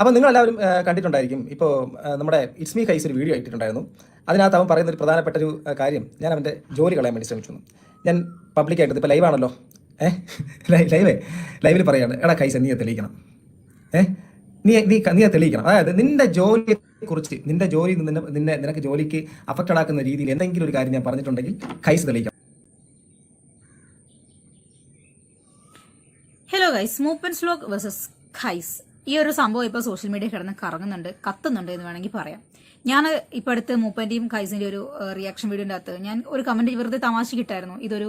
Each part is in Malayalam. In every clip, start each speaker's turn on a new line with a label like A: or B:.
A: അപ്പം എല്ലാവരും കണ്ടിട്ടുണ്ടായിരിക്കും ഇപ്പോൾ നമ്മുടെ ഇറ്റ്സ് മീ കൈസ് ഒരു വീഡിയോ ഇട്ടിട്ടുണ്ടായിരുന്നു അതിനകത്ത് അവൻ പറയുന്ന ഒരു പ്രധാനപ്പെട്ട ഒരു കാര്യം ഞാൻ അവൻ്റെ ജോലി കളയാൻ വേണ്ടി ശ്രമിച്ചു ഞാൻ പബ്ലിക്കായിട്ട് ഇപ്പോൾ ലൈവാണല്ലോ ഏഹ് ലൈവേ ലൈവിൽ പറയാണ് എടാ കൈസ് നീ തെളിയിക്കണം ഏഹ് നീ നീ നീ തെളിയിക്കണം അതായത് നിന്റെ ജോലിയെക്കുറിച്ച് നിന്റെ ജോലി നിന്നെ നിന്നെ നിനക്ക് ജോലിക്ക് അഫക്റ്റഡ് ആക്കുന്ന രീതിയിൽ എന്തെങ്കിലും ഒരു കാര്യം ഞാൻ പറഞ്ഞിട്ടുണ്ടെങ്കിൽ കൈസ് തെളിയിക്കണം
B: ഹലോ ഗൈസ് മൂപ്പൻസ് ലോക്ക് വേഴ്സസ് ഖൈസ് ഈ ഒരു സംഭവം ഇപ്പൊ സോഷ്യൽ മീഡിയ കിടന്ന് കറങ്ങുന്നുണ്ട് കത്തുന്നുണ്ട് എന്ന് വേണമെങ്കിൽ പറയാം ഞാൻ ഇപ്പൊ അടുത്ത് മൂപ്പന്റെയും കൈസിന്റെ ഒരു റിയാക്ഷൻ വീഡിയോ അകത്ത് ഞാൻ ഒരു കമന്റ് വെറുതെ കിട്ടായിരുന്നു ഇതൊരു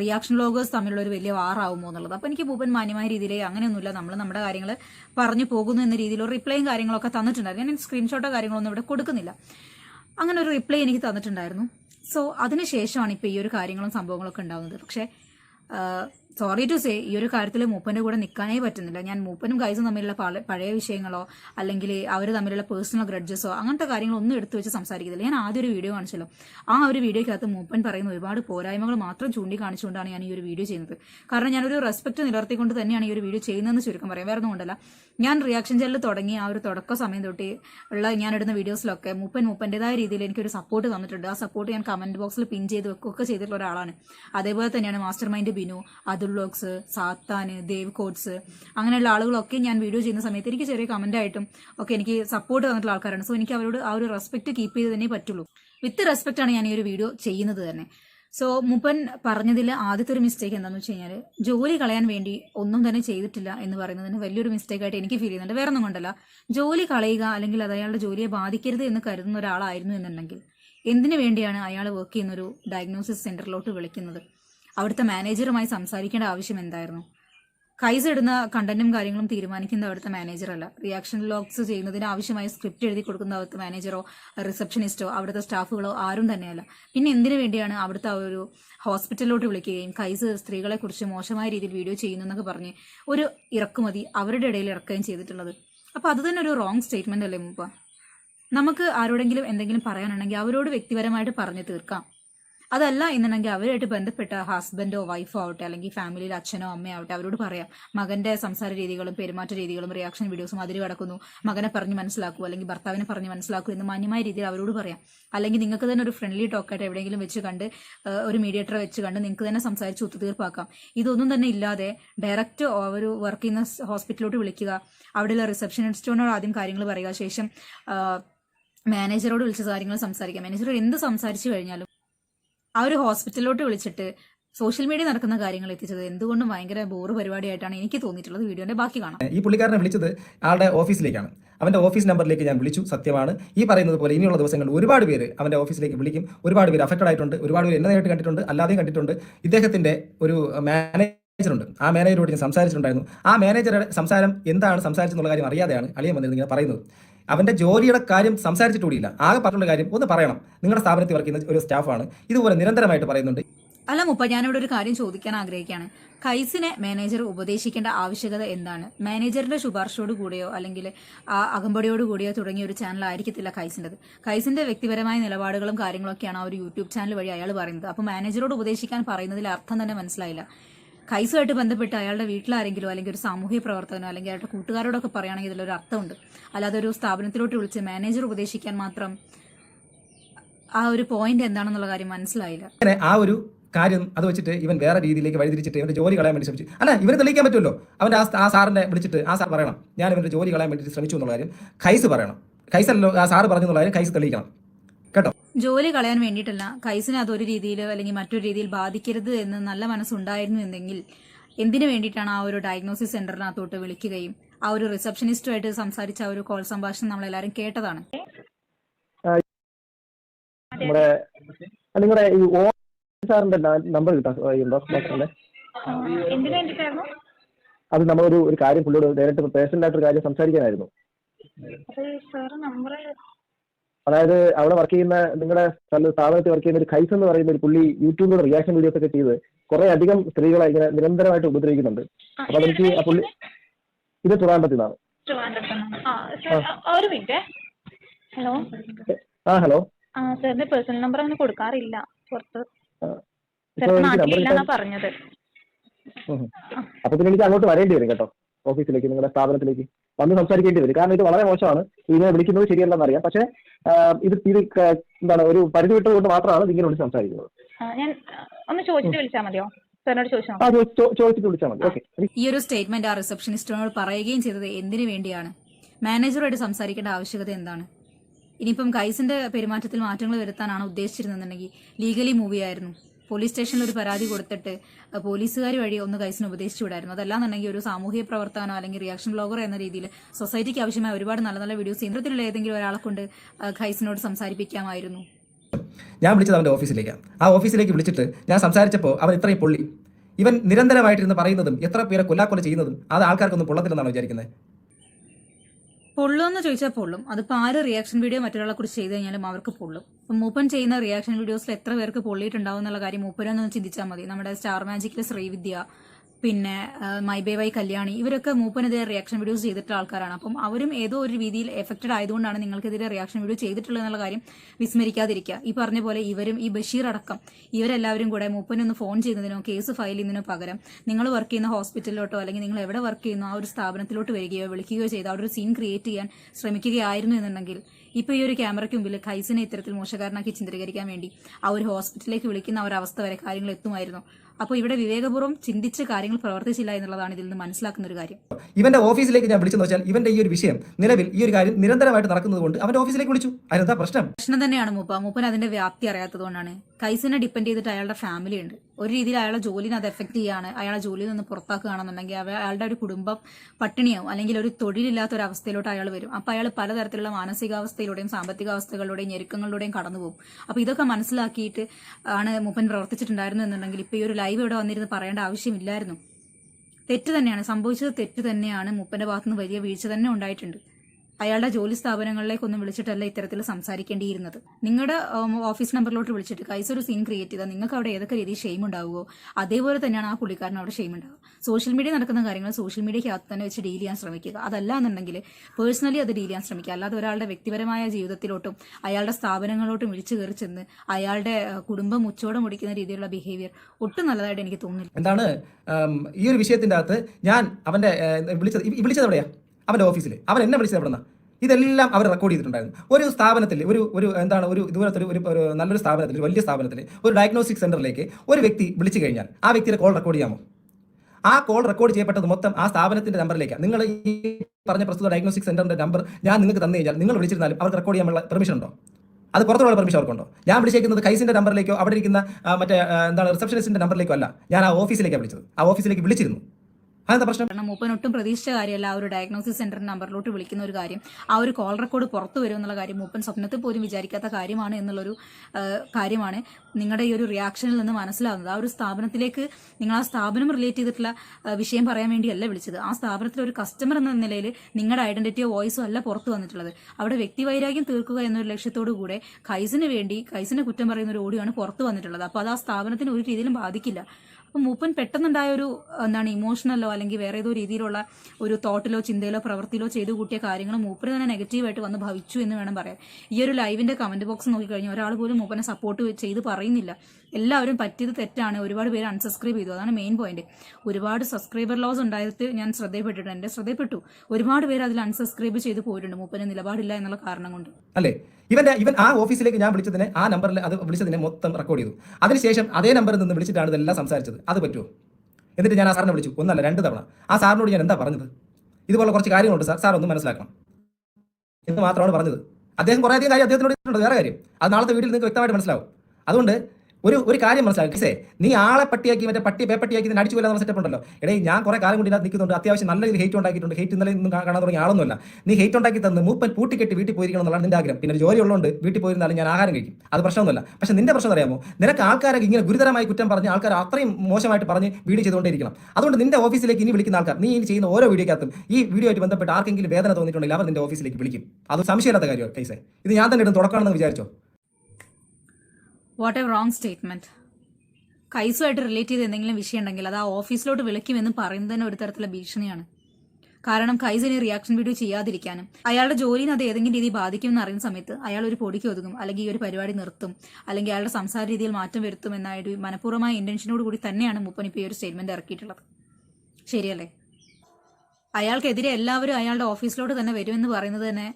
B: റിയാക്ഷൻ ലോഗേഴ്സ് തമ്മിലുള്ള ഒരു വലിയ വാറാവുമോ എന്നുള്ളത് അപ്പോൾ എനിക്ക് മൂപ്പൻ മാന്യമായ രീതിയിൽ അങ്ങനെയൊന്നുമില്ല നമ്മൾ നമ്മുടെ കാര്യങ്ങൾ പറഞ്ഞു പോകുന്നു എന്ന രീതിയിൽ ഒരു റിപ്ലൈയും കാര്യങ്ങളൊക്കെ തന്നിട്ടുണ്ടായിരുന്നു ഞാൻ സ്ക്രീൻഷോട്ടോ കാര്യങ്ങളൊന്നും ഇവിടെ കൊടുക്കുന്നില്ല അങ്ങനെ ഒരു റിപ്ലൈ എനിക്ക് തന്നിട്ടുണ്ടായിരുന്നു സോ അതിനുശേഷമാണ് ഇപ്പൊ ഈ ഒരു കാര്യങ്ങളും സംഭവങ്ങളൊക്കെ ഉണ്ടാകുന്നത് പക്ഷേ സോറി ടു സേ ഈ ഒരു കാര്യത്തിൽ മൂപ്പൻ്റെ കൂടെ നിൽക്കാനേ പറ്റുന്നില്ല ഞാൻ മൂപ്പനും ഗൈസും തമ്മിലുള്ള പഴയ വിഷയങ്ങളോ അല്ലെങ്കിൽ അവർ തമ്മിലുള്ള പേഴ്സണൽ ഗ്രഡ്ജസോ അങ്ങനത്തെ കാര്യങ്ങളൊന്നും എടുത്തു വെച്ച് സംസാരിക്കുന്നില്ല ഞാൻ ആദ്യം ഒരു വീഡിയോ കാണിച്ചല്ലോ ആ ഒരു വീഡിയോയ്ക്കകത്ത് മൂപ്പൻ പറയുന്ന ഒരുപാട് പോരായ്മകൾ മാത്രം ചൂണ്ടിക്കാണിച്ചുകൊണ്ടാണ് ഞാൻ ഈ ഒരു വീഡിയോ ചെയ്യുന്നത് കാരണം ഞാനൊരു റെസ്പെക്ട് നിലർത്തിക്കൊണ്ട് തന്നെയാണ് ഈ ഒരു വീഡിയോ ചെയ്യുന്നതെന്ന് ചുരുക്കം പറയാം വേറെ ഒന്നുകൊണ്ടല്ല ഞാൻ റിയാക്ഷൻ ചാനൽ തുടങ്ങി ആ ഒരു തുടക്ക സമയം തൊട്ട് ഉള്ള ഞാൻ ഇടുന്ന വീഡിയോസിലൊക്കെ മൂപ്പൻ മൂപ്പൻ്റെതായ രീതിയിൽ എനിക്കൊരു സപ്പോർട്ട് തന്നിട്ടുണ്ട് ആ സപ്പോർട്ട് ഞാൻ കമൻറ്റ് ബോക്സിൽ പിൻ ചെയ്ത് വെക്കുകയൊക്കെ ചെയ്തിട്ടുള്ള ഒരാളാണ് അതേപോലെ തന്നെയാണ് മാസ്റ്റർ മൈൻഡ് ബിനു അതുൽ ലോക്സ് സാത്താന് ദേവ് കോട്സ് അങ്ങനെയുള്ള ആളുകളൊക്കെ ഞാൻ വീഡിയോ ചെയ്യുന്ന സമയത്ത് എനിക്ക് ചെറിയ കമന്റ് ആയിട്ടും ഒക്കെ എനിക്ക് സപ്പോർട്ട് തന്നിട്ടുള്ള ആൾക്കാരാണ് സോ എനിക്ക് അവരോട് ആ ഒരു റെസ്പെക്ട് കീപ്പ് ചെയ്ത് തന്നെ പറ്റുള്ളൂ വിത്ത് റെസ്പെക്റ്റ് ആണ് ഞാൻ ഈ ഒരു വീഡിയോ ചെയ്യുന്നത് തന്നെ സോ മുപ്പൻ പറഞ്ഞതിൽ ആദ്യത്തെ ഒരു മിസ്റ്റേക്ക് എന്താണെന്ന് വെച്ച് കഴിഞ്ഞാൽ ജോലി കളയാൻ വേണ്ടി ഒന്നും തന്നെ ചെയ്തിട്ടില്ല എന്ന് പറയുന്നതിന് വലിയൊരു മിസ്റ്റേക്കായിട്ട് എനിക്ക് ഫീൽ ചെയ്യുന്നുണ്ട് വേറെ ഒന്നും കൊണ്ടല്ല ജോലി കളയുക അല്ലെങ്കിൽ അത് അയാളുടെ ജോലിയെ ബാധിക്കരുത് എന്ന് കരുതുന്ന ഒരാളായിരുന്നു എന്നുണ്ടെങ്കിൽ എന്തിനു വേണ്ടിയാണ് അയാൾ വർക്ക് ചെയ്യുന്ന ഒരു ഡയഗ്നോസിസ് സെന്ററിലോട്ട് വിളിക്കുന്നത് അവിടുത്തെ മാനേജറുമായി സംസാരിക്കേണ്ട ആവശ്യം എന്തായിരുന്നു കൈസ് ഇടുന്ന കണ്ടന്റും കാര്യങ്ങളും തീരുമാനിക്കുന്ന അവിടുത്തെ മാനേജറല്ല റിയാക്ഷൻ ലോഗ്സ് ചെയ്യുന്നതിന് ആവശ്യമായ സ്ക്രിപ്റ്റ് എഴുതി കൊടുക്കുന്ന അവിടുത്തെ മാനേജറോ റിസപ്ഷനിസ്റ്റോ അവിടുത്തെ സ്റ്റാഫുകളോ ആരും തന്നെയല്ല പിന്നെ എന്തിനു വേണ്ടിയാണ് അവിടുത്തെ ഒരു ഹോസ്പിറ്റലിലോട്ട് വിളിക്കുകയും കൈസ് കുറിച്ച് മോശമായ രീതിയിൽ വീഡിയോ ചെയ്യുന്നു എന്നൊക്കെ പറഞ്ഞ് ഒരു ഇറക്കുമതി അവരുടെ ഇടയിൽ ഇറക്കുകയും ചെയ്തിട്ടുള്ളത് അപ്പോൾ അത് തന്നെ ഒരു റോങ് സ്റ്റേറ്റ്മെൻ്റ് അല്ലേ മുമ്പ് നമുക്ക് ആരോടെങ്കിലും എന്തെങ്കിലും പറയാനുണ്ടെങ്കിൽ അവരോട് വ്യക്തിപരമായിട്ട് പറഞ്ഞു തീർക്കാം അതല്ല എന്നുണ്ടെങ്കിൽ അവരുമായിട്ട് ബന്ധപ്പെട്ട ഹസ്ബൻഡോ വൈഫോ ആവട്ടെ അല്ലെങ്കിൽ ഫാമിലിയിൽ അച്ഛനോ അമ്മയോ ആവട്ടെ അവരോട് പറയാം മകന്റെ സംസാര രീതികളും പെരുമാറ്റ രീതികളും റിയാക്ഷൻ വീഡിയോസും അതിൽ കിടക്കുന്നു മകനെ പറഞ്ഞ് മനസ്സിലാക്കൂ അല്ലെങ്കിൽ ഭർത്താവിനെ പറഞ്ഞ് മനസ്സിലാക്കൂ എന്ന് മാന്യമായ രീതിയിൽ അവരോട് പറയാം അല്ലെങ്കിൽ നിങ്ങൾക്ക് തന്നെ ഒരു ഫ്രണ്ട്ലി ടോക്കായിട്ട് എവിടെയെങ്കിലും വെച്ച് കണ്ട് ഒരു മീഡിയേറ്ററെ വെച്ച് കണ്ട് നിങ്ങൾക്ക് തന്നെ സംസാരിച്ച് തീർപ്പാക്കാം ഇതൊന്നും തന്നെ ഇല്ലാതെ ഡയറക്റ്റ് ഒരു വർക്ക് ചെയ്യുന്ന ഹോസ്പിറ്റലിലോട്ട് വിളിക്കുക അവിടെയുള്ള റിസപ്ഷനിസ്റ്റിനോട് ആദ്യം കാര്യങ്ങൾ പറയുക ശേഷം മാനേജറോട് വിളിച്ച കാര്യങ്ങൾ സംസാരിക്കാം മാനേജറോട് എന്ത് സംസാരിച്ചു കഴിഞ്ഞാലും ആ ഒരു ഹോസ്പിറ്റലിലോട്ട് വിളിച്ചിട്ട് സോഷ്യൽ മീഡിയ നടക്കുന്ന കാര്യങ്ങൾ എത്തിച്ചത് എന്തുകൊണ്ടും ഭയങ്കര ബോറ് പരിപാടിയായിട്ടാണ് എനിക്ക് തോന്നിയിട്ടുള്ളത് വീഡിയോന്റെ ബാക്കി കാണാം
A: ഈ പുള്ളിക്കാരനെ വിളിച്ചത് ആളുടെ ഓഫീസിലേക്കാണ് അവന്റെ ഓഫീസ് നമ്പറിലേക്ക് ഞാൻ വിളിച്ചു സത്യമാണ് ഈ പറയുന്നത് പോലെ ഇനിയുള്ള ദിവസങ്ങളിൽ ഒരുപാട് പേര് അവന്റെ ഓഫീസിലേക്ക് വിളിക്കും ഒരുപാട് പേര് അഫക്റ്റഡ് ആയിട്ടുണ്ട് ഒരുപാട് പേര് എന്നതായിട്ട് കണ്ടിട്ടുണ്ട് അല്ലാതെയും കണ്ടിട്ടുണ്ട് ഇദ്ദേഹത്തിന്റെ ഒരു മാനേജ് മാനേജറുണ്ട് ആ മാനേജറോട് ഞാൻ സംസാരിച്ചിട്ടുണ്ടായിരുന്നു ആ മാനേജറുടെ സംസാരം എന്താണ് സംസാരിച്ചെന്നുള്ള കാര്യം അറിയാതെയാണ് അളിയൻ വന്നിരുന്നു ഇങ്ങനെ പറയുന്നത് അവൻ്റെ ജോലിയുടെ കാര്യം സംസാരിച്ചിട്ട് ആകെ പറഞ്ഞിട്ടുള്ള കാര്യം ഒന്ന് പറയണം നിങ്ങളുടെ സ്ഥാപനത്തിൽ വർക്ക് ചെയ്യുന്ന ഒരു സ്റ്റാഫാണ് ഇതുപോലെ നിരന്തരമായിട്ട് പറയുന്നുണ്ട് അല്ല മുപ്പ ഞാനിവിടെ ഒരു കാര്യം ചോദിക്കാൻ ആഗ്രഹിക്കുകയാണ് കൈസിനെ മാനേജർ ഉപദേശിക്കേണ്ട ആവശ്യകത എന്താണ് മാനേജറിന്റെ ശുപാർശയോട് കൂടിയോ അല്ലെങ്കിൽ അകമ്പടിയോട് കൂടിയോ തുടങ്ങിയ ഒരു ചാനൽ ആയിരിക്കത്തില്ല കൈസിൻ്റെ കൈസിന്റെ വ്യക്തിപരമായ നിലപാടുകളും കാര്യങ്ങളൊക്കെയാണ് ആ ഒരു യൂട്യൂബ് ചാനൽ വഴി അയാൾ പറയുന്നത് അപ്പോൾ മാനേജറോട് ഉപദേശിക്കാൻ പറയുന്നതിൽ അർത്ഥം തന്നെ മനസ്സിലായില്ല കൈസുമായിട്ട് ബന്ധപ്പെട്ട് അയാളുടെ വീട്ടിലാരെങ്കിലും അല്ലെങ്കിൽ ഒരു സാമൂഹ്യ പ്രവർത്തകനോ അല്ലെങ്കിൽ അയാളുടെ കൂട്ടുകാരോടൊക്കെ പറയുകയാണെങ്കിൽ ഇതിലൊരു അർത്ഥമുണ്ട് അല്ലാതെ ഒരു സ്ഥാപനത്തിലോട്ട് വിളിച്ച് മാനേജർ ഉപദേശിക്കാൻ മാത്രം ആ ഒരു പോയിന്റ് എന്താണെന്നുള്ള കാര്യം മനസ്സിലായില്ല ആ ഒരു കാര്യം അത് വെച്ചിട്ട് ഇവൻ വേറെ രീതിയിലേക്ക് വഴിതിരിച്ചിട്ട് ഇവന്റെ ജോലി കളയാൻ വേണ്ടി ശ്രമിച്ചു അല്ല ഇവന് തെളിയിക്കാൻ പറ്റുമല്ലോ അവന്റെ ആ ആ സാറിനെ വിളിച്ചിട്ട് ആ സാർ പറയണം ഞാൻ ഇവന്റെ ജോലി കളയാൻ വേണ്ടി ശ്രമിച്ചു എന്നുള്ള കാര്യം ഖൈസ് പറയണം അല്ലോ ആ സാറ് എന്നുള്ള കാര്യം ഖൈസ് തെളിയിക്കണം ജോലി കളയാൻ വേണ്ടിയിട്ടല്ല കൈസിനെ അതൊരു രീതിയിൽ അല്ലെങ്കിൽ മറ്റൊരു രീതിയിൽ ബാധിക്കരുത് എന്ന് നല്ല മനസ്സുണ്ടായിരുന്നു എന്നെങ്കിൽ എന്തിനു വേണ്ടിയിട്ടാണ് ആ ഒരു ഡയഗ്നോസിസ് സെന്ററിനകത്തോട്ട് വിളിക്കുകയും ആ ഒരു റിസപ്ഷനിസ്റ്റുമായിട്ട് സംസാരിച്ച ആ ഒരു കോൾ സംഭാഷണം നമ്മൾ എല്ലാവരും കേട്ടതാണ് നിങ്ങളുടെ ഓ നമ്പർ അത് നമ്മളൊരു ഒരു കാര്യം പുള്ളിയോട് നേരിട്ട് പേഴ്സണലായിട്ട് ഒരു കാര്യം സംസാരിക്കാനായിരുന്നു അതായത് അവിടെ വർക്ക് ചെയ്യുന്ന നിങ്ങളുടെ സ്ഥാപനത്തിൽ വർക്ക് ചെയ്യുന്ന ഒരു കൈസ് എന്ന് പറയുന്ന ഒരു പുള്ളി യൂട്യൂബിൽ റിയാക്ഷൻ വീഡിയോസ് ഒക്കെ ചെയ്ത് കുറെ അധികം സ്ത്രീകളെ ഇങ്ങനെ നിരന്തരമായിട്ട് ഉപദ്രവിക്കുന്നുണ്ട് അപ്പൊ അതെനിക്ക് ആ പുള്ളി ഇത് ട്രിവാൻഡ്രത്തിൽ ഒരു ഹലോ ആ ഹലോ
B: ആ പേഴ്സണൽ നമ്പർ അങ്ങനെ കൊടുക്കാറില്ല പറഞ്ഞത്
A: അപ്പൊ പിന്നെ എനിക്ക് അങ്ങോട്ട് വരേണ്ടി വരും കേട്ടോ ഓഫീസിലേക്ക് നിങ്ങളുടെ സ്ഥാപനത്തിലേക്ക് വന്ന് സംസാരിക്കേണ്ടി വരും കാരണം ഇത് വളരെ മോശമാണ് ഇതിനെ വിളിക്കുന്നത് ശരിയല്ലെന്ന് അറിയാം പക്ഷേ ഇത് ഇത് എന്താണ് ഒരു പരിധി വിട്ടുകൊണ്ട് മാത്രമാണ് ഇതിനെ വിളിച്ച് സംസാരിക്കുന്നത് ഞാൻ ഒന്ന് ചോദിച്ചിട്ട് ചോദിച്ചിട്ട് ഈ ഒരു സ്റ്റേറ്റ്മെന്റ് ആ റിസപ്ഷനിസ്റ്റിനോട് പറയുകയും ചെയ്തത് എന്തിനു വേണ്ടിയാണ് മാനേജറുമായിട്ട് സംസാരിക്കേണ്ട ആവശ്യകത എന്താണ് ഇനിയിപ്പം കൈസിന്റെ പെരുമാറ്റത്തിൽ മാറ്റങ്ങൾ വരുത്താനാണ് ഉദ്ദേശിച്ചിരുന്നെന്നുണ്ടെങ്കിൽ ലീഗലി മൂവി ആയിരുന്നു പോലീസ് സ്റ്റേഷനിൽ ഒരു പരാതി കൊടുത്തിട്ട് പോലീസുകാർ വഴി ഒന്ന് കൈസിന് ഉപദേശിച്ചു വിടായിരുന്നു അതല്ലാന്നുണ്ടെങ്കിൽ ഒരു സാമൂഹിക പ്രവർത്തനോ അല്ലെങ്കിൽ റിയാക്ഷൻ ബ്ലോഗർ എന്ന രീതിയിൽ സൊസൈറ്റിക്ക് ആവശ്യമായ ഒരുപാട് നല്ല നല്ല വീഡിയോസ് ഇന്ദ്രത്തിലുള്ള ഏതെങ്കിലും ഒരാളെ കൊണ്ട് ഖൈസിനോട് സംസാരിപ്പിക്കാമായിരുന്നു ഞാൻ വിളിച്ചത് അവന്റെ ഓഫീസിലേക്ക് ആ ഓഫീസിലേക്ക് വിളിച്ചിട്ട് ഞാൻ സംസാരിച്ചപ്പോൾ അവൻ ഇത്രയും പൊള്ളി ഇവൻ നിരന്തരമായിട്ടിരുന്ന് പറയുന്നതും എത്ര പേരെ കൊല്ലാക്കൊല ചെയ്യുന്നതും അത് ആൾക്കാർക്കൊന്നും പൊള്ളത്തില്ലെന്നാണ് വിചാരിക്കുന്നത്
B: പൊള്ളുമെന്ന് ചോദിച്ചാൽ പൊള്ളും അതിപ്പോൾ ആര് റിയാക്ഷൻ വീഡിയോ മറ്റൊരാളെ കുറിച്ച് ചെയ്ത് കഴിഞ്ഞാലും അവർക്ക് പൊള്ളും അപ്പം മൂപ്പൻ ചെയ്യുന്ന റിയാക്ഷൻ വീഡിയോസിൽ എത്ര പേർക്ക് പൊള്ളിയിട്ടുണ്ടാവും എന്നുള്ള കാര്യം മൂപ്പനൊന്ന് ചിന്തിച്ചാൽ മതി നമ്മുടെ സ്റ്റാർ മാജിക്കിലെ ശ്രീവിദ്യ പിന്നെ മൈബേ വൈ കല്യാണി ഇവരൊക്കെ മൂപ്പനെതിരെ റിയാക്ഷൻ വീഡിയോസ് ചെയ്തിട്ടുള്ള ആൾക്കാരാണ് അപ്പം അവരും ഏതോ ഒരു രീതിയിൽ എഫക്റ്റഡ് ആയതുകൊണ്ടാണ് നിങ്ങൾക്കെതിരെ റിയാക്ഷൻ വീഡിയോ ചെയ്തിട്ടുള്ളത് എന്നുള്ള കാര്യം വിസ്മരിക്കാതിരിക്കുക ഈ പറഞ്ഞ പോലെ ഇവരും ഈ ബഷീർ അടക്കം ഇവരെല്ലാവരും കൂടെ മൂപ്പനൊന്ന് ഫോൺ ചെയ്യുന്നതിനോ കേസ് ഫയൽ ചെയ്യുന്നതിനോ പകരം നിങ്ങൾ വർക്ക് ചെയ്യുന്ന ഹോസ്പിറ്റലിലോട്ടോ അല്ലെങ്കിൽ നിങ്ങൾ എവിടെ വർക്ക് ചെയ്യുന്നു ആ ഒരു സ്ഥാപനത്തിലോട്ട് വരികയോ വിളിക്കുകയോ ചെയ്ത് അവിടെ ഒരു സീൻ ക്രിയേറ്റ് ചെയ്യാൻ ശ്രമിക്കുകയായിരുന്നു എന്നുണ്ടെങ്കിൽ ഇപ്പൊ ഈ ഒരു ക്യാമറയ്ക്ക് മുമ്പിൽ ഖൈസിനെ ഇത്തരത്തിൽ മോശക്കാരനാക്കി ചിത്രീകരിക്കാൻ വേണ്ടി ആ ഒരു ഹോസ്പിറ്റലിലേക്ക് വിളിക്കുന്ന ഒരവസ്ഥ വരെ കാര്യങ്ങൾ എത്തുമായിരുന്നു അപ്പോൾ ഇവിടെ വിവേകപൂർവ്വം ചിന്തിച്ച് കാര്യങ്ങൾ പ്രവർത്തിച്ചില്ല എന്നുള്ളതാണ് ഇതിൽ നിന്ന് മനസ്സിലാക്കുന്ന ഒരു കാര്യം ഇവന്റെ ഓഫീസിലേക്ക് ഞാൻ വിളിച്ചു വെച്ചാൽ ഇവന്റെ ഈ ഒരു വിഷയം നിലവിൽ ഈ ഒരു കാര്യം നിരന്തരമായിട്ട് നടക്കുന്നത് കൊണ്ട് അവന്റെ ഓഫീസിലേക്ക് വിളിച്ചു അതിനെന്താ പ്രശ്നം പ്രശ്നം തന്നെയാണ് മൂപ്പ മൂപ്പൻ അതിന്റെ വ്യാപ്തി അറിയാത്തതുകൊണ്ടാണ് കൈസിനെ ഡിപ്പെൻഡ് ചെയ്തിട്ട് അയാളുടെ ഫാമിലി ഉണ്ട് ഒരു രീതിയിൽ അയാളുടെ ജോലിനെ അത് എഫക്ട് ചെയ്യാണ് അയാളെ ജോലിയിൽ നിന്ന് പുറത്താക്കുകയാണെന്നുണ്ടെങ്കിൽ അയാളുടെ ഒരു കുടുംബം പട്ടിണിയാവും അല്ലെങ്കിൽ ഒരു തൊഴിലില്ലാത്ത ഒരു അവസ്ഥയിലോട്ട് അയാൾ വരും അപ്പോൾ അയാൾ പലതരത്തിലുള്ള മാനസികാവസ്ഥയിലൂടെയും സാമ്പത്തികാവസ്ഥകളുടെയും ഞെരുക്കങ്ങളുടെയും കടന്നു പോകും അപ്പോൾ ഇതൊക്കെ മനസ്സിലാക്കിയിട്ട് ആണ് മുപ്പൻ പ്രവർത്തിച്ചിട്ടുണ്ടായിരുന്നു എന്നുണ്ടെങ്കിൽ ഇപ്പോൾ ഈ ഒരു ലൈവ് ഇവിടെ വന്നിരുന്ന് പറയേണ്ട ആവശ്യമില്ലായിരുന്നു തെറ്റ് തന്നെയാണ് സംഭവിച്ചത് തെറ്റ് തന്നെയാണ് മുപ്പൻ്റെ ഭാഗത്തുനിന്ന് വലിയ വീഴ്ച തന്നെ ഉണ്ടായിട്ടുണ്ട് അയാളുടെ ജോലി സ്ഥാപനങ്ങളിലേക്കൊന്നും വിളിച്ചിട്ടല്ല ഇത്തരത്തിൽ സംസാരിക്കേണ്ടിയിരുന്നത് നിങ്ങളുടെ ഓഫീസ് നമ്പറിലോട്ട് വിളിച്ചിട്ട് കൈസ് ഒരു സീൻ ക്രിയേറ്റ് ചെയ്താൽ നിങ്ങൾക്ക് അവിടെ ഏതൊക്കെ രീതിയിൽ ഷെയിം ഉണ്ടാവുമോ അതേപോലെ തന്നെയാണ് ആ പുള്ളിക്കാരൻ അവിടെ ഷെയിം ഉണ്ടാവുക സോഷ്യൽ മീഡിയ നടക്കുന്ന കാര്യങ്ങൾ സോഷ്യൽ മീഡിയയ്ക്കകത്ത് തന്നെ വെച്ച് ഡീൽ ചെയ്യാൻ ശ്രമിക്കുക അതല്ല എന്നുണ്ടെങ്കിൽ പേഴ്സണലി അത് ഡീൽ ചെയ്യാൻ ശ്രമിക്കുക അല്ലാതെ ഒരാളുടെ വ്യക്തിപരമായ ജീവിതത്തിലോട്ടും അയാളുടെ സ്ഥാപനങ്ങളോട്ടും വിളിച്ചു കയറി ചെന്ന് അയാളുടെ കുടുംബം ഉച്ചോടം മുടിക്കുന്ന രീതിയിലുള്ള ബിഹേവിയർ ഒട്ടും നല്ലതായിട്ട് എനിക്ക് തോന്നുന്നില്ല എന്താണ് ഈ ഒരു വിഷയത്തിന്റെ അകത്ത് ഞാൻ അവന്റെ വിളിച്ചത് വിളിച്ചത് എവിടെയാ അവൻ്റെ ഓഫീസിൽ അവൻ എന്നെ വിളിച്ചത് എവിടെ ഇതെല്ലാം അവർ റെക്കോർഡ് ചെയ്തിട്ടുണ്ടായിരുന്നു ഒരു സ്ഥാപനത്തിൽ ഒരു ഒരു എന്താണ് ഒരു ഇതുപോലത്തെ ഒരു ഒരു നല്ലൊരു സ്ഥാപനത്തിൽ ഒരു വലിയ സ്ഥാപനത്തിൽ ഒരു ഡയഗ്നോസ്റ്റിക് സെന്ററിലേക്ക് ഒരു വ്യക്തി വിളിച്ചു കഴിഞ്ഞാൽ ആ വ്യക്തിയുടെ കോൾ റെക്കോർഡ് ചെയ്യാമോ ആ കോൾ റെക്കോർഡ് ചെയ്യപ്പെട്ടത് മൊത്തം ആ സ്ഥാപനത്തിന്റെ നമ്പറിലേക്ക് നിങ്ങൾ ഈ പറഞ്ഞ പ്രസ്തുത ഡയഗ്നോസ്റ്റിക് സെന്ററിന്റെ നമ്പർ ഞാൻ നിങ്ങൾക്ക് തന്നു കഴിഞ്ഞാൽ നിങ്ങൾ വിളിച്ചിരുന്നാലും അവർക്ക് റെക്കോർഡ് ചെയ്യാനുള്ള പെർമിഷൻ ഉണ്ടോ അത് പുറത്തുള്ള പെർമിഷൻ അവർക്കുണ്ടോ ഞാൻ വിളിച്ചേക്കുന്നത് കൈസിന്റെ നമ്പറിലേക്കോ അവിടെ ഇരിക്കുന്ന മറ്റേ എന്താണ് റിസപ്ഷനിസ്റ്റിന്റെ നമ്പറിലേക്കോ അല്ല ഞാൻ ആ ഓഫീസിലേക്കാണ് വിളിച്ചത് ആ ഓഫീസിലേക്ക് വിളിച്ചിരുന്നു അതെന്താ പ്രശ്നം കാരണം മൂപ്പനൊട്ടും പ്രതീക്ഷിച്ച കാര്യമല്ല ആ ഒരു ഡയഗ്നോസിസ് സെന്ററിന് നമ്പറിലോട്ട് വിളിക്കുന്ന ഒരു കാര്യം ആ ഒരു കോൾ റെക്കോർഡ് പുറത്തു വരും എന്നുള്ള കാര്യം മൂപ്പൻ സ്വപ്നത്തിൽ പോലും വിചാരിക്കാത്ത കാര്യമാണ് എന്നുള്ളൊരു കാര്യമാണ് നിങ്ങളുടെ ഈ ഒരു റിയാക്ഷനിൽ നിന്ന് മനസ്സിലാവുന്നത് ആ ഒരു സ്ഥാപനത്തിലേക്ക് നിങ്ങൾ ആ സ്ഥാപനം റിലേറ്റ് ചെയ്തിട്ടുള്ള വിഷയം പറയാൻ വേണ്ടിയല്ല വിളിച്ചത് ആ സ്ഥാപനത്തിലെ ഒരു കസ്റ്റമർ എന്ന നിലയിൽ നിങ്ങളുടെ ഐഡന്റിറ്റിയോ വോയിസോ അല്ല പുറത്തു വന്നിട്ടുള്ളത് അവിടെ വ്യക്തി വൈരാഗ്യം തീർക്കുക എന്നൊരു ലക്ഷ്യത്തോടു കൂടെ ഖൈസിന് വേണ്ടി ഖൈസിനെ കുറ്റം പറയുന്ന ഒരു ആണ് പുറത്തു വന്നിട്ടുള്ളത് അപ്പോൾ അത് ആ സ്ഥാപനത്തിന് ഒരു രീതിയിലും ബാധിക്കില്ല അപ്പം മൂപ്പൻ പെട്ടെന്നുണ്ടായ ഒരു എന്താണ് ഇമോഷണലോ അല്ലെങ്കിൽ വേറെ ഏതോ രീതിയിലുള്ള ഒരു തോട്ടിലോ ചിന്തയിലോ പ്രവൃത്തിയിലോ ചെയ്തു കൂട്ടിയ കാര്യങ്ങൾ മൂപ്പന് തന്നെ നെഗറ്റീവായിട്ട് വന്ന് ഭവിച്ചു എന്ന് വേണം പറയാൻ ഈ ഒരു ലൈവിന്റെ കമന്റ് ബോക്സ് നോക്കിക്കഴിഞ്ഞാൽ ഒരാൾ പോലും മൂപ്പനെ സപ്പോർട്ട് ചെയ്ത് പറയുന്നില്ല എല്ലാവരും പറ്റിയത് തെറ്റാണ് ഒരുപാട് പേര് അൺസബ്സ്ക്രൈബ് ചെയ്തു അതാണ് മെയിൻ പോയിന്റ് ഒരുപാട് സബ്സ്ക്രൈബർ ലോസ് ഉണ്ടായിട്ട് ഞാൻ ശ്രദ്ധയപ്പെട്ടിട്ടുണ്ട് എന്റെ ശ്രദ്ധയപ്പെട്ടു ഒരുപാട് പേര് അതിൽ അൺസബ്സ്ക്രൈബ് ചെയ്ത് പോയിട്ടുണ്ട് മൂപ്പന് നിലപാടില്ല എന്നുള്ള കാരണം കൊണ്ട്
A: അല്ലേ ഇവന്റെ ഇവൻ ആ ഓഫീസിലേക്ക് ഞാൻ വിളിച്ചതിനെ ആ നമ്പറിൽ അത് വിളിച്ചതിനെ മൊത്തം റെക്കോർഡ് ചെയ്തു അതിനുശേഷം അതേ നമ്പറിൽ നിന്ന് വിളിച്ചിട്ടാണ് ഇതെല്ലാം സംസാരിച്ചത് അത് പറ്റുമോ എന്നിട്ട് ഞാൻ ആ സാറിനെ വിളിച്ചു ഒന്നല്ല രണ്ട് തവണ ആ സാറിനോട് ഞാൻ എന്താ പറഞ്ഞത് ഇതുപോലെ കുറച്ച് കാര്യങ്ങളുണ്ട് സാർ സാർ ഒന്ന് മനസ്സിലാക്കണം എന്ന് മാത്രമാണ് പറഞ്ഞത് അദ്ദേഹം കുറേ അധികം കാര്യം അദ്ദേഹത്തിനോട് വേറെ കാര്യം അത് നാളത്തെ വീട്ടിൽ നിങ്ങൾക്ക് വ്യക്തമായിട്ട് മനസ്സിലാവും അതുകൊണ്ട് ഒരു ഒരു കാര്യം മനസ്സിലാക്കി നീ ആളെ പട്ടിയാക്കി മറ്റേ പട്ടി പേപ്പട്ടിയാക്കി ഇതിനെ അടിച്ചു കൊല്ലാൻ സെറ്റപ്പ് ഉണ്ടല്ലോ എടേ ഞാൻ കുറെ കാലം കൂടി ഇതിനകത്ത് നിൽക്കുന്നുണ്ട് അത്യാവശ്യം നല്ല രീതിയിൽ ഹേറ്റ് ഉണ്ടാക്കിയിട്ടുണ്ട് ഹേറ്റ് ഇന്നലെ ഒന്നും കാണാൻ തുടങ്ങിയ ആളൊന്നുമല്ല നീ ഹേറ്റ് ഉണ്ടാക്കി തന്ന് മൂപ്പൻ പൂട്ടിക്കെട്ടി വീട്ടിൽ പോയിരിക്കണം എന്നുള്ളതാണ് നിന്റെ ആഗ്രഹം പിന്നെ ജോലി ഉള്ളതുകൊണ്ട് വീട്ടിൽ പോയിരുന്നാലും ഞാൻ ആഹാരം കഴിക്കും അത് പ്രശ്നമൊന്നുമില്ല പക്ഷെ നിന്റെ പ്രശ്നം അറിയാമോ നിനക്ക് ആൾക്കാരൊക്കെ ഇങ്ങനെ ഗുരുതരമായി കുറ്റം പറഞ്ഞ് ആൾക്കാർ അത്രയും മോശമായിട്ട് പറഞ്ഞ് വീഡിയോ ചെയ്തുകൊണ്ടിരിക്കണം അതുകൊണ്ട് നിന്റെ ഓഫീസിലേക്ക് ഇനി വിളിക്കുന്ന ആൾക്കാർ നീ ഇനി ചെയ്യുന്ന ഓരോ വീഡിയോക്കകത്തും ഈ വീഡിയോ ആയിട്ട് ബന്ധപ്പെട്ട് ആർക്കെങ്കിലും വേദന തോന്നിയിട്ടുണ്ടെങ്കിൽ അവർ നിന്റെ ഓഫീസിലേക്ക് വിളിക്കും അത് സംശയമില്ലാത്ത കാര്യമാണ് കൈസേ ഇത് ഞാൻ തന്നെ ഇടും തുടക്കമാണെന്ന് വിചാരിച്ചോ
B: വാട്ട് എ റോങ് സ്റ്റേറ്റ്മെന്റ് കൈസുമായിട്ട് റിലേറ്റ് ചെയ്ത് എന്തെങ്കിലും വിഷയം ഉണ്ടെങ്കിൽ അത് ആ ഓഫീസിലോട്ട് വിളിക്കുമെന്ന് പറയുന്നത് തന്നെ ഒരു തരത്തിലുള്ള ഭീഷണിയാണ് കാരണം കൈസിന് റിയാക്ഷൻ വീഡിയോ ചെയ്യാതിരിക്കാനും അയാളുടെ ജോലിനെ അത് ഏതെങ്കിലും രീതി ബാധിക്കുമെന്ന് അറിയുന്ന സമയത്ത് അയാൾ ഒരു പൊടിക്ക് ഒതുങ്ങും അല്ലെങ്കിൽ ഈ ഒരു പരിപാടി നിർത്തും അല്ലെങ്കിൽ അയാളുടെ സംസാര രീതിയിൽ മാറ്റം വരുത്തും എന്ന ഒരു മനഃപൂർവ്വമായ ഇന്റൻഷനോട് കൂടി തന്നെയാണ് മുപ്പൻ ഇപ്പോൾ ഈ ഒരു സ്റ്റേറ്റ്മെന്റ് ഇറക്കിയിട്ടുള്ളത് ശരിയല്ലേ അയാൾക്കെതിരെ എല്ലാവരും അയാളുടെ ഓഫീസിലോട്ട് തന്നെ വരുമെന്ന് പറയുന്നത് തന്നെ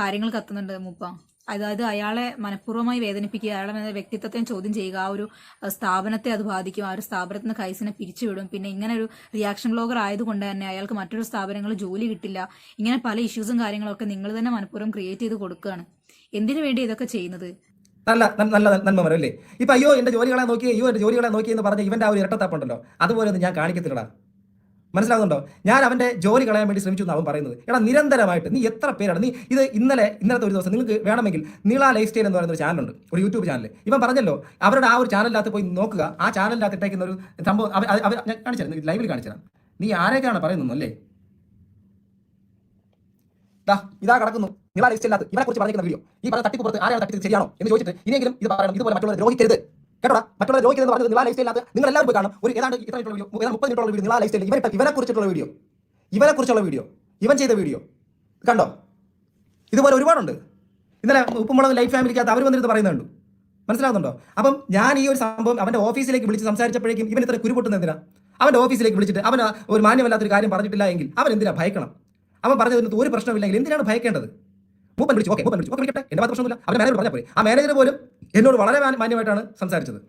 B: കാര്യങ്ങൾ കത്തുന്നുണ്ട് മുപ്പ അതായത് അയാളെ മനഃപൂർവ്വമായി വേദനിപ്പിക്കുക അയാളുടെ വ്യക്തിത്വത്തെ ചോദ്യം ചെയ്യുക ആ ഒരു സ്ഥാപനത്തെ അത് ബാധിക്കും ആ ഒരു സ്ഥാപനത്തിൽ നിന്ന് കൈസിനെ പിരിച്ചുവിടും പിന്നെ ഇങ്ങനെ ഒരു റിയാക്ഷൻ ബ്ലോഗർ ആയതുകൊണ്ട് തന്നെ അയാൾക്ക് മറ്റൊരു സ്ഥാപനങ്ങളിൽ ജോലി കിട്ടില്ല ഇങ്ങനെ പല ഇഷ്യൂസും കാര്യങ്ങളൊക്കെ നിങ്ങൾ തന്നെ മനഃപൂർവ്വം ക്രിയേറ്റ് ചെയ്ത് കൊടുക്കുകയാണ് എന്തിനു വേണ്ടി ഇതൊക്കെ ചെയ്യുന്നത് നല്ല നല്ല നന്മ വരും അല്ലേ ഇപ്പൊ അയ്യോ എന്റെ ജോലികളെ നോക്കി അയ്യോ എന്റെ ജോലികളെ നോക്കി എന്ന് പറഞ്ഞ ഇവന്റെ ആ ഒരു ഇരട്ടത്തപ്പുണ്ടല്ലോ അതുപോലെ ഒന്ന് ഞാൻ കാണിക്കത്തില്ലടാ മനസ്സിലാകുന്നുണ്ടോ ഞാൻ അവന്റെ ജോലി കളയാൻ വേണ്ടി ശ്രമിച്ചു എന്ന് അവൻ പറയുന്നത് എടാ നിരന്തരമായിട്ട് നീ എത്ര പേരാണ് നീ ഇത് ഇന്നലെ ഇന്നലത്തെ ഒരു ദിവസം നിങ്ങൾക്ക് വേണമെങ്കിൽ നീള ലൈഫ് സ്റ്റൈൽ എന്ന് പറയുന്ന ഒരു ചാനലുണ്ട് ഒരു യൂട്യൂബ് ചാനൽ ഇവൻ പറഞ്ഞല്ലോ അവരുടെ ആ ഒരു ചാനലിനകത്ത് പോയി നോക്കുക ആ ചാനലിനകത്ത് ഇട്ടേക്കുന്ന ഒരു സംഭവം അവർ അവർ ഞാൻ കാണിച്ചു ലൈവിൽ കാണിച്ചു നീ ആരെയൊക്കെയാണ് പറയുന്നു അല്ലേ
A: ഇതാ കിടക്കുന്നു നിങ്ങളാ ലൈഫ് ഇല്ലാത്ത ഇവരെ കുറിച്ച് പറഞ്ഞിരിക്കുന്ന വീഡിയോ ഈ പറഞ്ഞ തട്ടിപ്പുറത്ത് ആരാണ് തട്ടിപ്പ് ശരിയാണോ എന്ന് ചോദിച്ചിട്ട് ഇനിയെങ്കിലും ഇത് പറയണം ഇതുപോലെ മറ്റുള്ളവരെ ദ്രോഹിക്കരുത് കേട്ടോ മറ്റുള്ള രോഗികൾ പറഞ്ഞത് നിള ലൈഫ് സ്റ്റൈലിനകത്ത് നിങ്ങൾ എല്ലാവരും പോയി കാണും ഒരു ഏതാണ്ട് ഇത്ര വീഡിയോ ഏതാണ്ട് മുപ്പത് മിനിറ്റുള്ള വീഡിയോ നിള ലൈഫ് സ്റ്റൈലിൽ ഇവരെ ഇവരെ കുറിച്ചിട്ടുള്ള വീഡിയോ ഇവരെ കുറിച്ചുള്ള വീഡിയോ ഇവൻ ചെയ്ത വീഡിയോ കണ്ടോ ഇതുപോലെ ഒരുപാടുണ്ട് ഇന്നലെ ഉപ്പുമുളക് ലൈഫ് ഫാമിലിക്കകത്ത് അവർ വന്നിരുന്ന് പറയുന്നുണ്ട് മനസ്സിലാകുന്നുണ്ടോ അപ്പം ഞാൻ ഈ ഒരു സംഭവം അവന്റെ ഓഫീസിലേക്ക് വിളിച്ച് സംസാരിച്ചപ്പോഴേക്കും ഇവൻ ഇത്ര കുരുപൊട്ടുന്ന എന്തിനാ അവന്റെ ഓഫീസിലേക്ക് വിളിച്ചിട്ട് അവൻ ഒരു മാന്യമല്ലാത്തൊരു കാര്യം പറഞ്ഞിട്ടില്ല എങ്കിൽ അവൻ എന്തിനാ ഭയക്കണം അവൻ പറഞ്ഞതിനകത്ത് ഒരു പ്രശ്നമില്ലെങ്കിൽ എന്തിനാണ് ഭയക്കേണ്ടത് മൂപ്പൻ വിളിച്ചു ഓക്കെ മൂപ്പൻ വിളിച്ചു ഓക്കെ വിളിക്കട്ടെ എൻ്റെ പ്രശ്നമില്ല അവൻ മാനേജർ പറഞ്ഞാൽ പോലും ആ മാനേജർ പോലും എന്നോട് വളരെ മാന്യമായിട്ടാണ് സംസാരിച്ചത്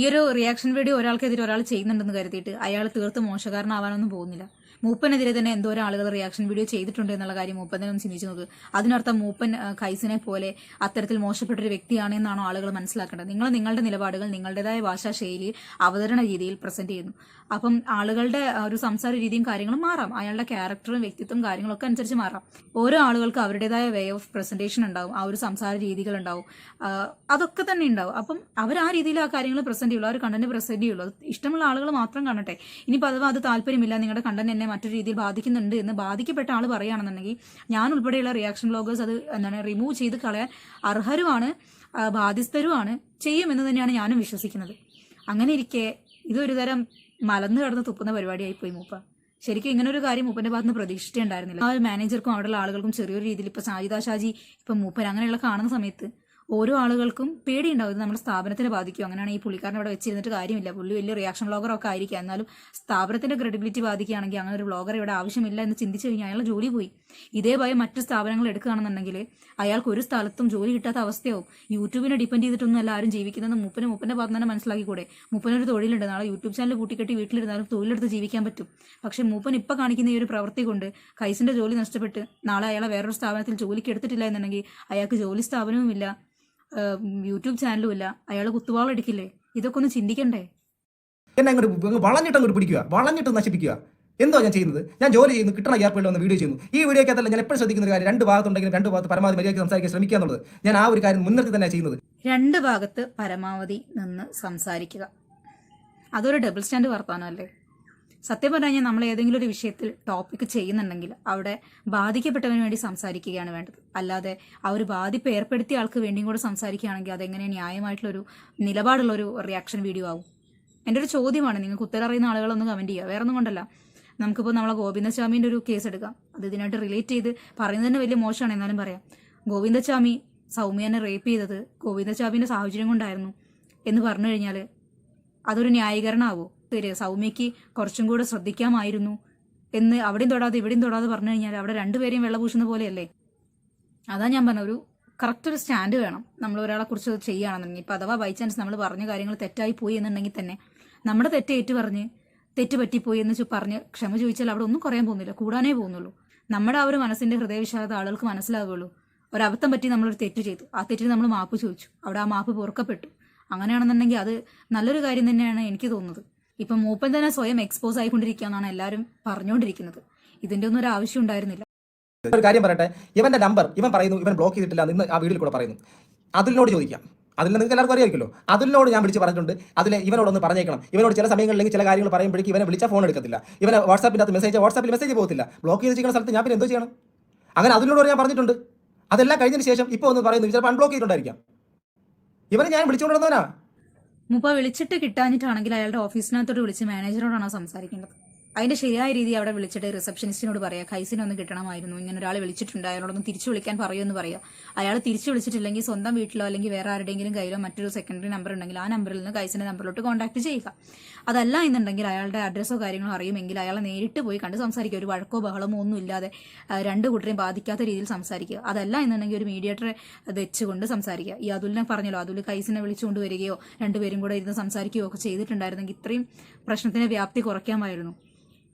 B: ഈ ഒരു റിയാക്ഷൻ വീഡിയോ ഒരാൾക്കെതിരെ ഒരാൾ ചെയ്യുന്നുണ്ടെന്ന് കരുതിയിട്ട് അയാൾ തീർത്ത് മോശകാരനാവാനൊന്നും പോകുന്നില്ല മൂപ്പനെതിരെ തന്നെ എന്തോ ആളുകൾ റിയാക്ഷൻ വീഡിയോ ചെയ്തിട്ടുണ്ട് എന്നുള്ള കാര്യം മൂപ്പൻ തന്നെ ഒന്ന് ചിന്തിച്ചു നോക്കുക അതിനർത്ഥം മൂപ്പൻ കൈസിനെ പോലെ അത്തരത്തിൽ മോശപ്പെട്ടൊരു വ്യക്തിയാണ് എന്നാണോ ആളുകൾ മനസ്സിലാക്കേണ്ടത് നിങ്ങൾ നിങ്ങളുടെ നിലപാടുകൾ നിങ്ങളുടേതായ ഭാഷാ ശൈലിയിൽ അവതരണ രീതിയിൽ പ്രസന്റ് ചെയ്യുന്നു അപ്പം ആളുകളുടെ ഒരു സംസാര രീതിയും കാര്യങ്ങളും മാറാം അയാളുടെ ക്യാരക്ടറും വ്യക്തിത്വം കാര്യങ്ങളൊക്കെ അനുസരിച്ച് മാറാം ഓരോ ആളുകൾക്ക് അവരുടേതായ വേ ഓഫ് പ്രസന്റേഷൻ ഉണ്ടാവും ആ ഒരു സംസാര രീതികൾ ഉണ്ടാവും അതൊക്കെ തന്നെ ഉണ്ടാവും അപ്പം അവർ ആ രീതിയിൽ ആ കാര്യങ്ങൾ പ്രസന്റ് ചെയ്യുള്ളൂ ആ ഒരു കണ്ടന്റ് പ്രസന്റ് ചെയ്യുള്ളൂ ഇഷ്ടമുള്ള ആളുകൾ മാത്രം കാണട്ടെ ഇനിയിപ്പോൾ അഥവാ അത് താല്പര്യമില്ല നിങ്ങളുടെ കണ്ടന്റ് എന്നെ എന്നെ മറ്റൊരു രീതിയിൽ ബാധിക്കുന്നുണ്ട് എന്ന് ബാധിക്കപ്പെട്ട ആൾ പറയുകയാണെന്നുണ്ടെങ്കിൽ ഞാൻ ഉൾപ്പെടെയുള്ള റിയാക്ഷൻ ബ്ലോഗേഴ്സ് അത് എന്താണ് റിമൂവ് ചെയ്ത് കളയാൻ അർഹരുമാണ് ബാധ്യസ്ഥരുമാണ് ചെയ്യുമെന്ന് തന്നെയാണ് ഞാനും വിശ്വസിക്കുന്നത് അങ്ങനെ ഇരിക്കെ ഇതൊരു തരം മലന്ന് കടന്ന് തുപ്പുന്ന പരിപാടിയായി പോയി മൂപ്പ ശരിക്കും ഇങ്ങനെ ഒരു കാര്യം മൂപ്പന്റെ ഭാഗത്ത് പ്രതീക്ഷിച്ചിട്ടുണ്ടായിരുന്നില്ല ആ മാനേജർക്കും അവിടെയുള്ള ആളുകൾക്കും ചെറിയൊരു രീതിയിൽ ഇപ്പൊ സാജിദാ ഷാജി ഇപ്പൊ മൂപ്പൻ അങ്ങനെയുള്ള കാണുന്ന സമയത്ത് ഓരോ ആളുകൾക്കും പേടിയുണ്ടാവും ഇത് നമ്മുടെ സ്ഥാപനത്തിനെ ബാധിക്കും അങ്ങനെയാണ് ഈ പുള്ളിക്കാരൻ ഇവിടെ വെച്ചിരുന്നിട്ട് കാര്യമില്ല പുള്ളി വലിയ റിയാക്ഷൻ ബ്ലോഗറൊക്കെ ആയിരിക്കാം എന്നാലും സ്ഥാപനത്തിന്റെ ക്രെഡിബിലിറ്റി ബാധിക്കുകയാണെങ്കിൽ അങ്ങനെ ഒരു ബ്ലോഗർ ഇവിടെ ആവശ്യമില്ല എന്ന് ചിന്തിച്ചു കഴിഞ്ഞാൽ അയാളുടെ ജോലി പോയി ഇതേ ഭയം മറ്റ് സ്ഥാപനങ്ങൾ എടുക്കുകയാണെന്നുണ്ടെങ്കിൽ അയാൾക്ക് ഒരു സ്ഥലത്തും ജോലി കിട്ടാത്ത അവസ്ഥയാവും യൂട്യൂബിനെ ഡിപ്പെൻഡ് ചെയ്തിട്ടൊന്നും അല്ല ആരും ജീവിക്കുന്നത് മുപ്പനും മുപ്പന്റെ ഭാഗം തന്നെ മനസ്സിലാക്കിക്കൂടെ മുപ്പനൊരു തൊഴിലുണ്ട് നാളെ യൂട്യൂബ് ചാനൽ കൂട്ടിക്കെട്ടി വീട്ടിലിരുന്നാലും തൊഴിലെടുത്ത് ജീവിക്കാൻ പറ്റും പക്ഷേ മൂപ്പൻ ഇപ്പൊ കാണിക്കുന്ന ഈ ഒരു പ്രവൃത്തി കൊണ്ട് കൈസിന്റെ ജോലി നഷ്ടപ്പെട്ട് നാളെ അയാളെ വേറൊരു സ്ഥാപനത്തിൽ ജോലിക്ക് എടുത്തിട്ടില്ല എന്നുണ്ടെങ്കിൽ അയാൾക്ക് ജോലി സ്ഥാപനവുമില്ല യൂട്യൂബ് ചാനലും ഇല്ല അയാൾ കുത്തുവാളെടുക്കില്ലേ ഇതൊക്കെ ഒന്ന് ചിന്തിക്കണ്ടേ
A: എന്നെ അങ്ങോട്ട് വളഞ്ഞിട്ട് അങ്ങോട്ട് പിടിക്കുക വളഞ്ഞിട്ട് നശിപ്പിക്കുക എന്തോ ഞാൻ ചെയ്യുന്നത് ഞാൻ ജോലി ചെയ്യുന്നു കിട്ടണ ഗ്യാപ്പിൽ വന്ന് വീഡിയോ ചെയ്യുന്നു ഈ വീഡിയോക്കകത്തല്ല ഞാൻ എപ്പോഴും ശ്രദ്ധിക്കുന്ന ഒരു കാര്യം രണ്ട് ഭാഗത്തുണ്ടെങ്കിലും രണ്ട് ഭാഗത്ത് പരമാവധി മര്യാദയ്ക്ക് സംസാരിക്കാൻ ശ്രമിക്കുക എന്നുള്ളത് ഞാൻ ആ ഒരു കാര്യം മുൻനിർത്തി തന്നെ ചെയ്യുന്നത് രണ്ട് ഭാഗത്ത് പരമാവധി നിന്ന് സംസാരിക്കുക
B: അതൊരു ഡബിൾ സ്റ്റാൻഡ് അല്ലേ സത്യം പറഞ്ഞു നമ്മൾ ഏതെങ്കിലും ഒരു വിഷയത്തിൽ ടോപ്പിക് ചെയ്യുന്നുണ്ടെങ്കിൽ അവിടെ ബാധിക്കപ്പെട്ടവന് വേണ്ടി സംസാരിക്കുകയാണ് വേണ്ടത് അല്ലാതെ ആ ഒരു ബാധിപ്പ് ഏർപ്പെടുത്തിയ ആൾക്ക് വേണ്ടിയും കൂടെ സംസാരിക്കുകയാണെങ്കിൽ അതെങ്ങനെ ന്യായമായിട്ടുള്ളൊരു നിലപാടുള്ളൊരു റിയാക്ഷൻ വീഡിയോ ആവും എൻ്റെ ഒരു ചോദ്യമാണ് നിങ്ങൾക്ക് ഉത്തരം അറിയുന്ന ആളുകളൊന്ന് കമൻറ്റ് ചെയ്യുക വേറെ ഒന്നും കൊണ്ടല്ല നമുക്കിപ്പോൾ നമ്മളെ ഗോവിന്ദസ്വാമിൻ്റെ ഒരു കേസ് എടുക്കാം അത് ഇതിനായിട്ട് റിലേറ്റ് ചെയ്ത് പറയുന്നത് തന്നെ വലിയ മോശമാണ് എന്നാലും പറയാം ഗോവിന്ദസ്വാമി സൗമ്യനെ റേപ്പ് ചെയ്തത് ഗോവിന്ദസ്വാമിൻ്റെ സാഹചര്യം കൊണ്ടായിരുന്നു എന്ന് പറഞ്ഞു കഴിഞ്ഞാൽ അതൊരു ന്യായീകരണമാവോ പേര് സൗമ്യക്ക് കുറച്ചും കൂടെ ശ്രദ്ധിക്കാമായിരുന്നു എന്ന് അവിടെയും തൊടാതെ ഇവിടെയും തൊടാതെ പറഞ്ഞു കഴിഞ്ഞാൽ അവിടെ രണ്ടുപേരെയും വെള്ളം പൂശുന്ന പോലെയല്ലേ അതാ ഞാൻ പറഞ്ഞ ഒരു കറക്റ്റ് ഒരു സ്റ്റാൻഡ് വേണം നമ്മൾ ഒരാളെ കുറിച്ച് ചെയ്യുകയാണെന്നുണ്ടെങ്കിൽ ഇപ്പോൾ അഥവാ ബൈ ചാൻസ് നമ്മൾ പറഞ്ഞ കാര്യങ്ങൾ തെറ്റായി പോയി എന്നുണ്ടെങ്കിൽ തന്നെ നമ്മുടെ തെറ്റേറ്റ് പറഞ്ഞ് തെറ്റ് പറ്റിപ്പോയി എന്ന് പറഞ്ഞ് ക്ഷമ ചോദിച്ചാൽ അവിടെ ഒന്നും കുറയാൻ പോകുന്നില്ല കൂടാനേ പോകുന്നുള്ളൂ നമ്മുടെ ആ ഒരു മനസ്സിന്റെ ഹൃദയവിശാലത ആളുകൾക്ക് മനസ്സിലാവുള്ളൂ ഒരബദ്ധം പറ്റി നമ്മളൊരു തെറ്റ് ചെയ്തു ആ തെറ്റിന് നമ്മൾ മാപ്പ് ചോദിച്ചു അവിടെ ആ മാപ്പ് പൊറുക്കപ്പെട്ടു അങ്ങനെയാണെന്നുണ്ടെങ്കിൽ അത് നല്ലൊരു കാര്യം തന്നെയാണ് എനിക്ക് തോന്നുന്നത് ഇപ്പം മൂപ്പൻ തന്നെ സ്വയം എക്സ്പോസ് ആയിക്കൊണ്ടിരിക്കുകയെന്നാണ് എല്ലാവരും പറഞ്ഞുകൊണ്ടിരിക്കുന്നത് ഇതിന്റെ ഒന്നും ഒരു ആവശ്യം ഉണ്ടായിരുന്നില്ല ഒരു കാര്യം പറയട്ടെ ഇവന്റെ നമ്പർ ഇവൻ പറയുന്നു ഇവൻ ബ്ലോക്ക് ചെയ്തിട്ടില്ല ഇന്ന് ആ വീട്ടിൽ കൂടെ പറയുന്നു അതിലിനോട് ചോദിക്കാം അതിൽ നിങ്ങൾക്ക് എല്ലാവർക്കും അറിയാമായിരിക്കുമല്ലോ അതിലിനോട് ഞാൻ വിളിച്ച് പറഞ്ഞിട്ടുണ്ട് അതിൽ ഇവനോടൊന്ന് പറഞ്ഞേക്കണം ഇവനോട് ചില സമയങ്ങളിൽ ചില കാര്യങ്ങൾ പറയുമ്പോഴേക്കും ഇവനെ വിളിച്ച ഫോൺ എടുക്കത്തില്ല ഇവനെ വാട്സാപ്പിനകത്ത് മെസ്സേജ് വാട്സാപ്പിൽ മെസ്സേജ് പോകത്തില്ല ബ്ലോക്ക് ചെയ്ത് ചെയ്യുന്ന സ്ഥലത്ത് ഞാൻ പിന്നെ എന്തോ ചെയ്യണം അങ്ങനെ അതിനോട് ഞാൻ പറഞ്ഞിട്ടുണ്ട് അതെല്ലാം കഴിഞ്ഞതിന് ശേഷം ഇപ്പോൾ ഒന്ന് പറയുന്നു ചിലപ്പോൾ അൺബ്ലോക്ക് ചെയ്തിട്ടുണ്ടായിരിക്കാം ഇവനെ ഞാൻ വിളിച്ചുകൊണ്ടിരുന്നവനാ മുപ്പ വിളിച്ചിട്ട് കിട്ടാനിട്ടാണെങ്കിൽ അയാളുടെ ഓഫീസിനകത്തോട്ട് വിളിച്ച് മാനേജറോടാണോ സംസാരിക്കേണ്ടത് അതിന്റെ ശരിയായ രീതി അവിടെ വിളിച്ചിട്ട് റിസപ്ഷനിസ്റ്റിനോട് പറയാം കൈസിനെ ഒന്ന് കിട്ടണമായിരുന്നു ഇങ്ങനെ ഒരാൾ വിളിച്ചിട്ടുണ്ട് ഒന്ന് തിരിച്ചു വിളിക്കാൻ പറയുമെന്ന് പറയാം അയാൾ തിരിച്ചു വിളിച്ചിട്ടില്ലെങ്കിൽ സ്വന്തം വീട്ടിലോ അല്ലെങ്കിൽ വേറെ ആരുടെയെങ്കിലും കയ്യിലോ മറ്റൊരു സെക്കൻഡറി നമ്പർ ഉണ്ടെങ്കിൽ ആ നമ്പറിൽ നിന്ന് കൈസിന്റെ നമ്പറിലോട്ട് കോൺടാക്ട് ചെയ്യുക അതല്ല എന്നുണ്ടെങ്കിൽ അയാളുടെ അഡ്രസ്സോ കാര്യങ്ങളോ അറിയുമെങ്കിൽ അയാളെ നേരിട്ട് പോയി കണ്ട് സംസാരിക്കുക ഒരു വഴക്കോ ബഹളമോ ഒന്നും ഇല്ലാതെ രണ്ട് കൂട്ടരെയും ബാധിക്കാത്ത രീതിയിൽ സംസാരിക്കുക അതല്ല എന്നുണ്ടെങ്കിൽ ഒരു മീഡിയേറ്ററെ വെച്ചുകൊണ്ട് സംസാരിക്കുക ഈ അതുലിനെ പറഞ്ഞല്ലോ അതുൽ കൈസിനെ വിളിച്ചുകൊണ്ട് വരികയോ രണ്ടുപേരും കൂടെ ഇരുന്ന് സംസാരിക്കുകയോ ഒക്കെ ചെയ്തിട്ടുണ്ടായിരുന്നെങ്കിൽ ഇത്രയും പ്രശ്നത്തിന്റെ വ്യാപ്തി കുറയ്ക്കാമായിരുന്നു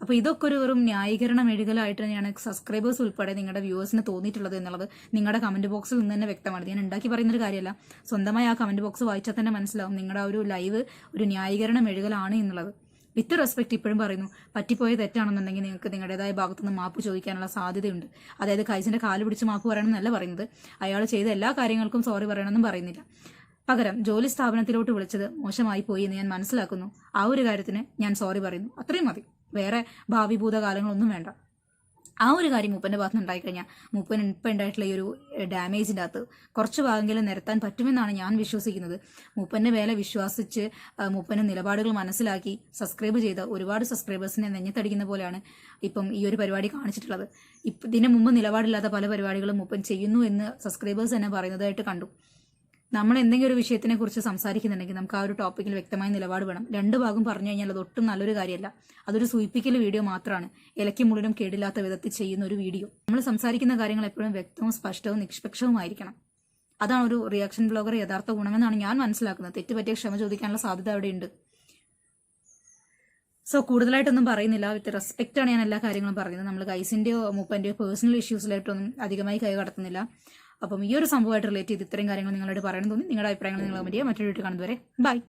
B: അപ്പോൾ ഇതൊക്കെ ഒരു വെറും ന്യായീകരണം എഴുകലായിട്ട് തന്നെയാണ് സബ്സ്ക്രൈബേഴ്സ് ഉൾപ്പെടെ നിങ്ങളുടെ വ്യൂവേഴ്സിന് തോന്നിയിട്ടുള്ളത് എന്നുള്ളത് നിങ്ങളുടെ കമന്റ് ബോക്സിൽ നിന്ന് തന്നെ വ്യക്തമാണ് ഞാൻ ഉണ്ടാക്കി പറയുന്ന ഒരു കാര്യമല്ല സ്വന്തമായി ആ കമന്റ് ബോക്സ് വായിച്ചാൽ തന്നെ മനസ്സിലാവും നിങ്ങളുടെ ഒരു ലൈവ് ഒരു ന്യായീകരണം എഴുകലാണ് എന്നുള്ളത് വിത്ത് റെസ്പെക്ട് ഇപ്പോഴും പറയുന്നു പറ്റിപ്പോയ തെറ്റാണെന്നുണ്ടെങ്കിൽ നിങ്ങൾക്ക് നിങ്ങളുടേതായ ഭാഗത്തു നിന്ന് മാപ്പ് ചോദിക്കാനുള്ള സാധ്യതയുണ്ട് അതായത് കൈസിന്റെ കാല് പിടിച്ച് മാപ്പ് പറയണമെന്നല്ല പറയുന്നത് അയാൾ ചെയ്ത എല്ലാ കാര്യങ്ങൾക്കും സോറി പറയണമെന്നും പറയുന്നില്ല പകരം ജോലി സ്ഥാപനത്തിലോട്ട് വിളിച്ചത് മോശമായി പോയി എന്ന് ഞാൻ മനസ്സിലാക്കുന്നു ആ ഒരു കാര്യത്തിന് ഞാൻ സോറി പറയുന്നു അത്രയും മതി വേറെ ഭാവി ഭൂതകാലങ്ങളൊന്നും വേണ്ട ആ ഒരു കാര്യം മൂപ്പൻ്റെ ഭാഗത്ത് നിന്ന് ഉണ്ടായിക്കഴിഞ്ഞാൽ മൂപ്പൻ ഇപ്പം ഉണ്ടായിട്ടുള്ള ഒരു ഡാമേജിൻ്റെ അകത്ത് കുറച്ച് ഭാഗമെങ്കിലും നിരത്താൻ പറ്റുമെന്നാണ് ഞാൻ വിശ്വസിക്കുന്നത് മൂപ്പൻ്റെ വേല വിശ്വസിച്ച് മൂപ്പൻ്റെ നിലപാടുകൾ മനസ്സിലാക്കി സബ്സ്ക്രൈബ് ചെയ്ത ഒരുപാട് സബ്സ്ക്രൈബേഴ്സിനെ നെഞ്ഞത്തടിക്കുന്ന പോലെയാണ് ഇപ്പം ഈ ഒരു പരിപാടി കാണിച്ചിട്ടുള്ളത് ഇപ്പം ഇതിന് മുമ്പ് നിലപാടില്ലാത്ത പല പരിപാടികളും മൂപ്പൻ ചെയ്യുന്നു എന്ന് സബ്സ്ക്രൈബേഴ്സ് തന്നെ പറയുന്നതായിട്ട് കണ്ടു നമ്മൾ എന്തെങ്കിലും ഒരു വിഷയത്തിനെ കുറിച്ച് സംസാരിക്കുന്നുണ്ടെങ്കിൽ നമുക്ക് ആ ഒരു ടോപ്പിക്കിൽ വ്യക്തമായ നിലപാട് വേണം രണ്ട് ഭാഗം പറഞ്ഞു കഴിഞ്ഞാൽ അത് ഒട്ടും നല്ലൊരു കാര്യമല്ല അതൊരു സൂയിപ്പിക്കൽ വീഡിയോ മാത്രമാണ് ഇലക്കും മുള്ളിനും കേടില്ലാത്ത വിധത്തിൽ ചെയ്യുന്ന ഒരു വീഡിയോ നമ്മൾ സംസാരിക്കുന്ന കാര്യങ്ങൾ എപ്പോഴും വ്യക്തവും സ്പഷ്ടവും നിഷ്പക്ഷവുമായിരിക്കണം അതാണ് ഒരു റിയാക്ഷൻ ബ്ലോഗർ യഥാർത്ഥ ഗുണമെന്നാണ് ഞാൻ മനസ്സിലാക്കുന്നത് തെറ്റുപറ്റിയ ക്ഷമ ചോദിക്കാനുള്ള സാധ്യത അവിടെയുണ്ട് സോ കൂടുതലായിട്ടൊന്നും പറയുന്നില്ല വിത്ത് റെസ്പെക്റ്റ് ആണ് ഞാൻ എല്ലാ കാര്യങ്ങളും പറയുന്നത് നമ്മൾ ഗൈസിൻ്റെയോ മൂപ്പൻ്റെയോ പേഴ്സണൽ ഇഷ്യൂസിലായിട്ടൊന്നും അധികമായി കൈ കടത്തുന്നില്ല അപ്പം ഈ ഒരു സംഭവമായിട്ട് റിലേറ്റ് ചെയ്ത് ഇത്രയും കാര്യങ്ങൾ നിങ്ങളോട് പറയണം തോന്നി നിങ്ങളുടെ അഭിപ്രായങ്ങൾ നിങ്ങൾ കമൻറ്റ് മറ്റൊരു വീട്ടിൽ കാണുന്നവരെ ബൈ